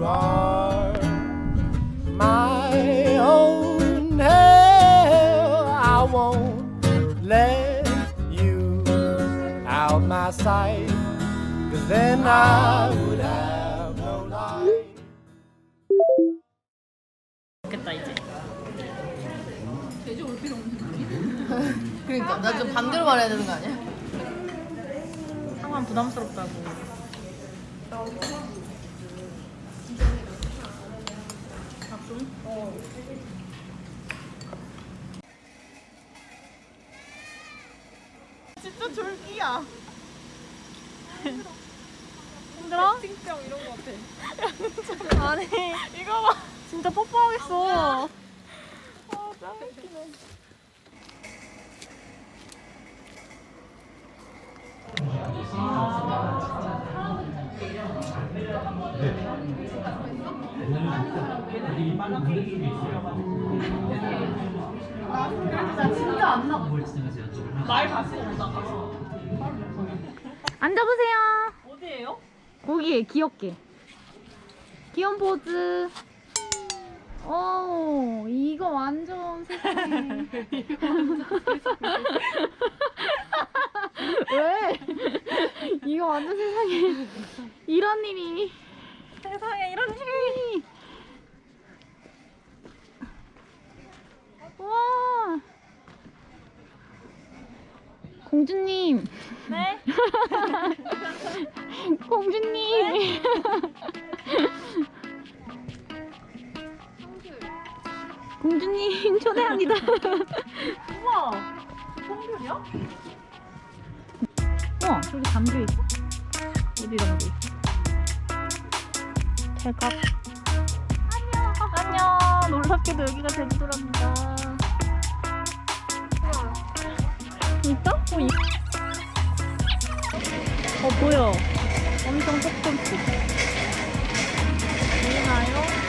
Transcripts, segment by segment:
you are my own hell. I won't let you out my sight, cause then I would have no life. 좋겠다 이제. 그러니까 나 좀 반대로 말해야 되는 거 아니야? 상황 부담스럽다고. 진짜 졸기야. 힘들어? 찡병 이런 거 같아. 아니 이거 봐. 진짜 뽀뽀하겠어. 아, 짱 웃기네. 앉아보세요. 어디예요? 거기에 귀엽게. 귀여운 포즈. 오, 이거 완전 세상에. 왜? 이거 완전 세상에. 이런 일이. 세상에 이런 일이. 와. 공주님. 네? 공주님. 공주님 초대합니다. 우와. 성별이야? 어, 저기 담겨 있어. 어디 담겨 있어? 대박. 안녕. 안녕. 놀랍게도 여기가 제주도랍니다. 있어? 어, 이... 어 보여. 엄청 조금씩. 보이나요?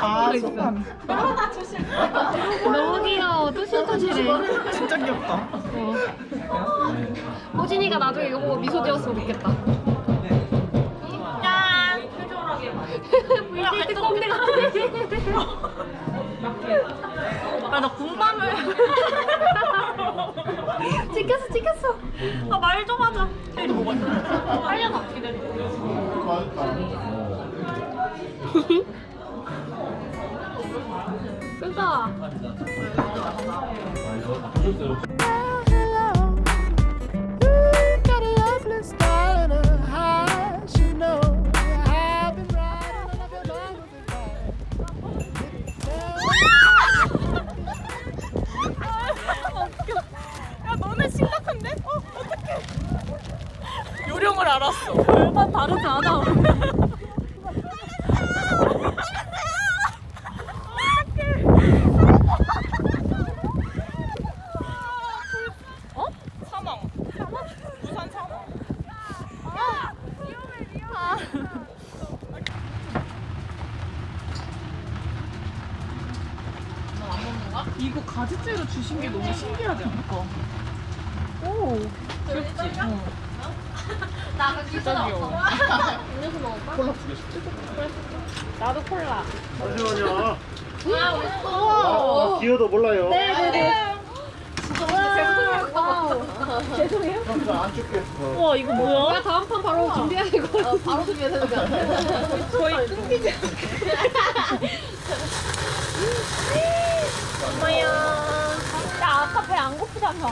아 속감. 너무 귀여워. 토실토실해. 진짜 귀엽다. 호진이가 나중에 이거 보고 미소 지었으면 좋겠다. 짠. 물밀 꽁대 같아. 아 나 군밤을. 찍혔어, 찍혔어. 아 말 좀 하자. 뭐가 있어? 빨려나 기다려. hello. 이거 가지째로 주신 게 너무 신기하지 않을까? 오, 귀엽지? 어. 나 아까 진짜 귀여워. 음료수 먹을까? 나도 콜라. 잠시만요. 아, 맛있어. 기어도 몰라요. 죄송해요. 안 줄게. 우와, 이거 뭐야? 다음 판 바로 준비해야 되고. 어, 바로 준비해야 되는 거 같아. 저희 끊기지 엄마야. 야, 아까 배 안 고프잖아.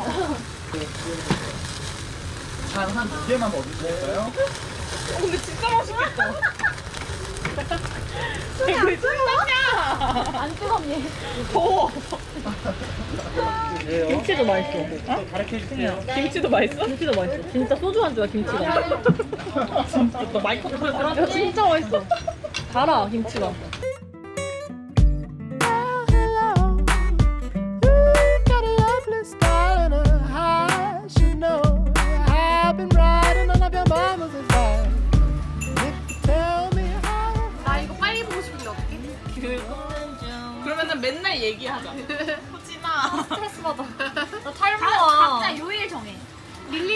한두 개만 먹으실까요? 어, 근데 진짜 맛있겠다. 안 뜨겁냐? 안 뜨겁니? 더워. 김치도 맛있어. 어? 가르쳐 주세요. 김치도 맛있어? 김치도 맛있어. 진짜 소주 안주야 김치가. 진짜 야 진짜 맛있어. 달아 김치가.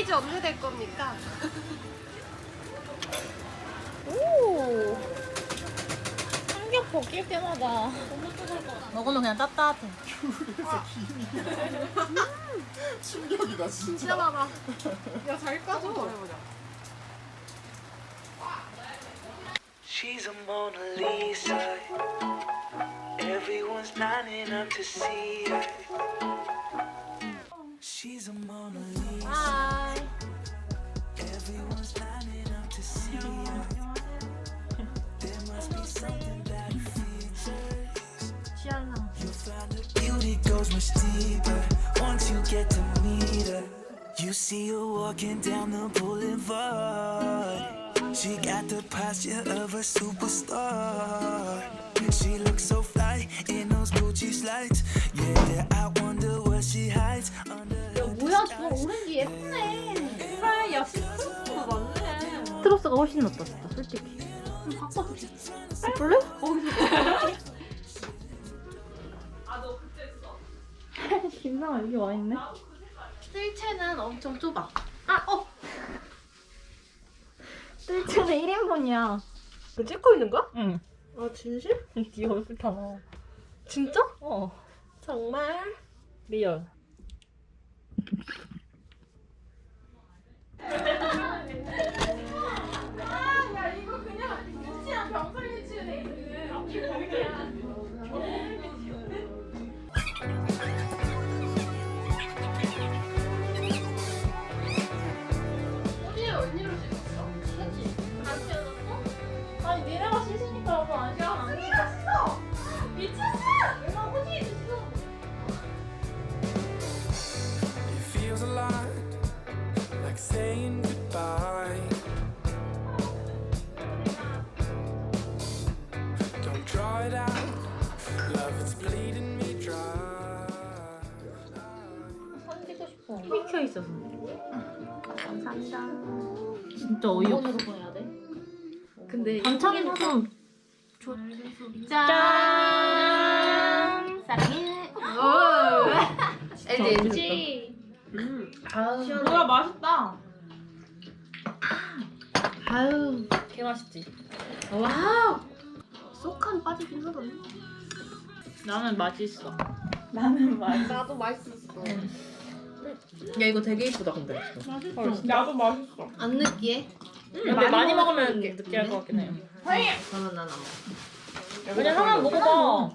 릴리즈 언제 될 겁니까? 오. 삼겹 벗길 때마다. 먹으면 그냥 따뜻해. 충격이다 진짜. 진짜 많아. 야잘 까줘. She's a Mona Lisa. Everyone's lining up to see her. goes much deeper once you get to meet her. You see her walking down the boulevard. She got the posture of a superstar. She looks so fly in those Gucci slides. Yeah, I wonder what she hides under her 뭐야 저 오렌지 예쁘네. 그래 야 시트루스가 맞네. 스트로스가 훨씬 낫다 진짜 솔직히. 바꿔볼래? 김상아 여기 와 있네. 쓸채는 엄청 좁아. 실제로 1인분이야. 너 찍고 있는 거야? 응. 아 진심? 네 얼굴 다 나와. 진짜? 어. 정말? 리얼. saying goodbye. Don't draw it out. Love, it's bleeding me dry. 손 싶어. 힘이 켜 있어서. 감사합니다. 진짜 어이없어. 보내야 돼? 근데 반찬이 좀 짠. 사랑해. LG. 뭐야 맛있다. 아유. 개 맛있지. 와우. 쏙한 빠지긴 하던데. 나는 맛있어. 나는 맛. 나도 맛있었어. 야 이거 되게 이쁘다 근데. 나도 맛있어. 안 느끼해? 근데 많이 먹으면 느끼할 것 같긴 해요. 저는 난안 먹어. 그냥 하나 먹어봐.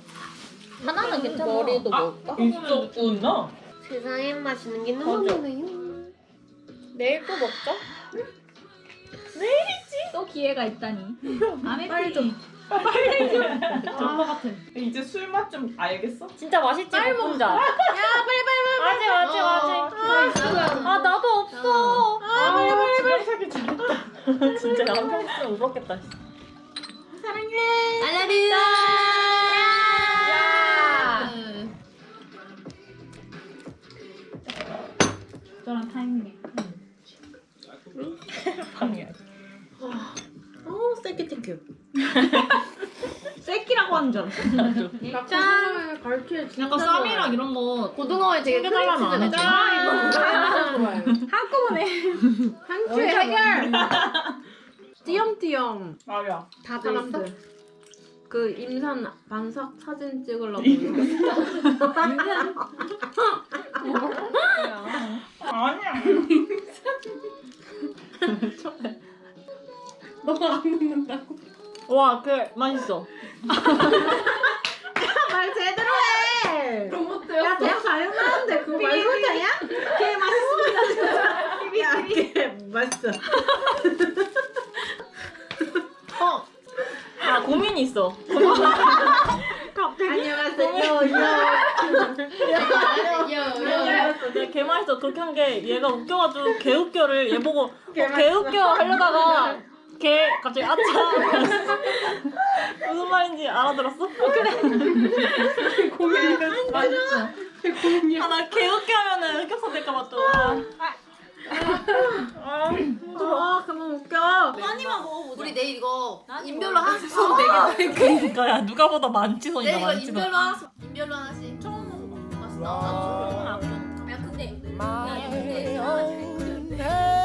하나는 괜찮아. 머리도 먹을까? 있었구나. 세상에 맛있는 게 맞아. 너무 많아요. 내일 또 먹자. 또 기회가 있다니. 안 했지. 빨리 좀. 같아. 이제 술맛 좀 알겠어? 진짜 맛있지 볶음자. 야 빨리 빨리 빨리. 맞지 맞지 맞지. 아 나도 없어. 아 빨리 빨리 빨리. 진짜 한명 있으면 울었겠다. 알라 약간. 쌈이랑 이런 거 고등어에 되게 챙겨달라면 안 해줘. 아, 한꺼번에 한큐 해결. 띄엄띄엄 아야. 다 들었어? 그 임산 반삭 사진 찍으려고 아니야. 너가 안 먹는다고? 와, 그 맛있어. 말 제대로 해. 너무 뜨였어. 야 대학 잘했는데 그거 말 못하냐? 걔 맛있습니다. 야, 걔 맛 있어. 아, 고민이 있어. 안녕하세요. 요. 알았어. 내가 개 맛있어. 그렇게 한 게 얘가 웃겨가지고 개 웃겨를 얘 보고 어, 개 웃겨 하려다가 개 갑자기 아차. 무슨 말인지 알아들었어? 그래. 고민이 맛있어. 아, 나 개 웃겨 하면은 흑역사 될까봐 또. 아, 아. 아 그만 웃겨. 많이만 먹어보자. 우리 내일 이거 난 인별로 하나씩 먹으면 되겠다. 그러니까 야 누가 보다 많지 내일 손이다 이거 많지 손. 인별로 하나씩 인별로 하나씩 처음 먹어봐. 맛있다. 야 근데 my 근데 own hell.